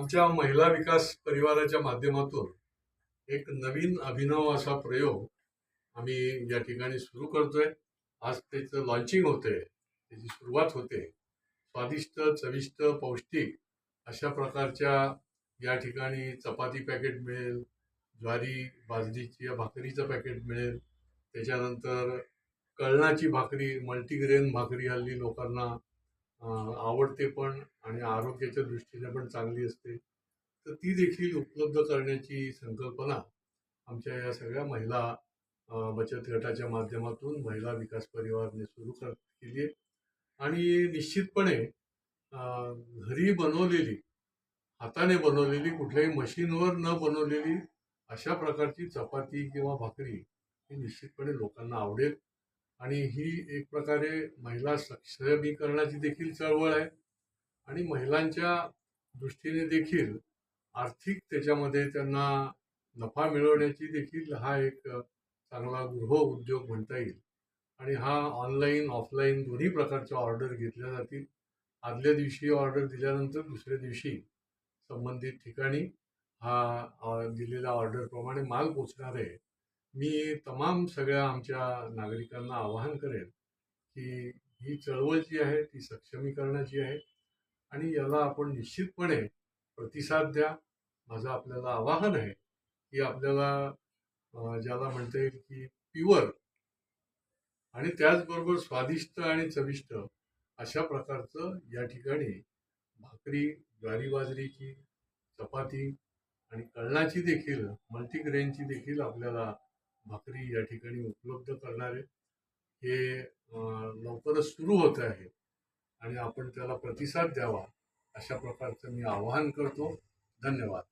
आमच्या महिला विकास परिवाराच्या माध्यमातून एक नवीन अभिनव असा प्रयोग आम्ही या ठिकाणी सुरू करतोय. आज त्याचं लॉन्चिंग होते त्याची सुरुवात होते. स्वादिष्ट चविष्ट पौष्टिक अशा प्रकारच्या या ठिकाणी चपाती पॅकेट मिळेल ज्वारी बाजरीची या भाकरीचं पॅकेट मिळेल. त्याच्यानंतर कळणाची भाकरी मल्टीग्रेन भाकरी हल्ली लोकांना आवडते पण आणि आरोग्याच्या दृष्टीने पण चांगली असते. तर ती देखील उपलब्ध करण्याची संकल्पना आमच्या या सगळ्या महिला बचत गटाच्या माध्यमातून महिला विकास परिवारने सुरू कर केली आहे आणि निश्चितपणे घरी बनवलेली हाताने बनवलेली कुठल्याही मशीनवर न बनवलेली अशा प्रकारची चपाती किंवा भाकरी ही निश्चितपणे लोकांना आवडेल. आणि ही एक प्रकारे महिला सक्षमीकरणाची देखील चळवळ आहे. आणि महिलांच्या दृष्टीने देखील आर्थिक त्याच्यामध्ये त्यांना नफा मिळवण्याची देखील हा एक चांगला गृह उद्योग म्हणता येईल. आणि हा ऑनलाईन ऑफलाईन दोन्ही प्रकारच्या ऑर्डर घेतल्या जातील. आदल्या दिवशी ऑर्डर दिल्यानंतर दुसऱ्या दिवशी संबंधित ठिकाणी हा दिलेल्या ऑर्डरप्रमाणे माल पोचणार आहे. मी तमाम सगळ्या आमच्या नागरिकांना आवाहन करेन की ही चळवळ जी आहे ती सक्षमीकरणाची आहे. आणि याला आपण निश्चितपणे प्रतिसाद द्या. माझं आपल्याला आवाहन आहे की आपल्याला ज्याला म्हणता येईल की प्युअर आणि त्याचबरोबर स्वादिष्ट आणि चविष्ट अशा प्रकारचं या ठिकाणी भाकरी ज्वारी बाजरीची चपाती आणि कळणाची देखील मल्टीग्रेनची देखील आपल्याला भाकरी या ठिकाणी उपलब्ध करणारे हे लवकरच सुरू होत आहे. आणि आपण त्याला प्रतिसाद द्यावा अशा प्रकारचं मी आवाहन करतो. धन्यवाद.